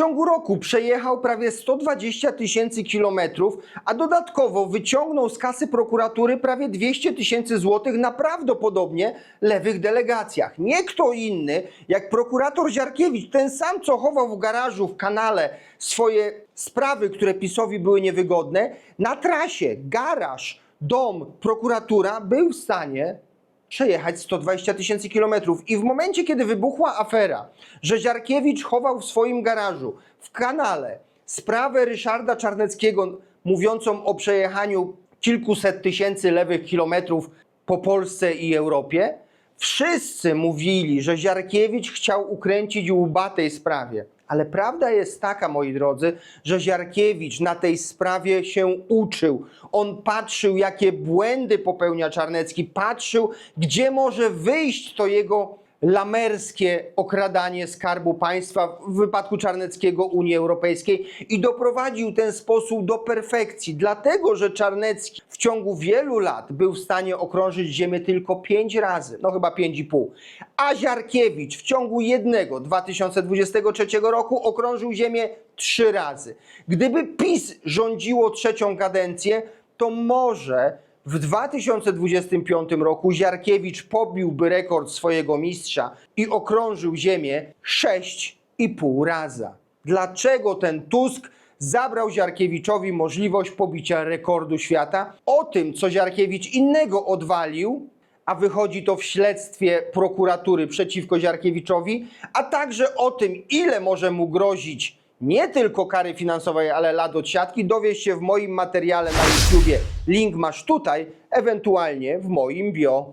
ciągu roku przejechał prawie 120 tysięcy kilometrów, a dodatkowo wyciągnął z kasy prokuratury prawie 200 tysięcy złotych na prawdopodobnie lewych delegacjach. Nie kto inny, jak prokurator Ziarkiewicz, ten sam, co chował w garażu, w kanale swoje sprawy, które PiSowi były niewygodne, na trasie, garaż, dom, prokuratura był w stanie przejechać 120 tysięcy kilometrów. I w momencie, kiedy wybuchła afera, że Ziarkiewicz chował w swoim garażu, w kanale, sprawę Ryszarda Czarneckiego mówiącą o przejechaniu kilkuset tysięcy lewych kilometrów po Polsce i Europie, wszyscy mówili, że Ziarkiewicz chciał ukręcić łba tej sprawie. Ale prawda jest taka, moi drodzy, że Ziarkiewicz na tej sprawie się uczył. On patrzył, jakie błędy popełnia Czarnecki, patrzył, gdzie może wyjść to jego lamerskie okradanie skarbu państwa w wypadku Czarneckiego Unii Europejskiej i doprowadził ten sposób do perfekcji, dlatego że Czarnecki w ciągu wielu lat był w stanie okrążyć Ziemię tylko pięć razy, no chyba pięć i pół, a Ziarkiewicz w ciągu jednego 2023 roku okrążył Ziemię trzy razy. Gdyby PiS rządziło trzecią kadencję, to może w 2025 roku Ziarkiewicz pobiłby rekord swojego mistrza i okrążył Ziemię 6,5 raza. Dlaczego ten Tusk zabrał Ziarkiewiczowi możliwość pobicia rekordu świata? O tym, co Ziarkiewicz innego odwalił, a wychodzi to w śledztwie prokuratury przeciwko Ziarkiewiczowi, a także o tym, ile może mu grozić nie tylko kary finansowej, ale lat od siatki, dowiesz się w moim materiale na YouTubie. Link masz tutaj, ewentualnie w moim bio.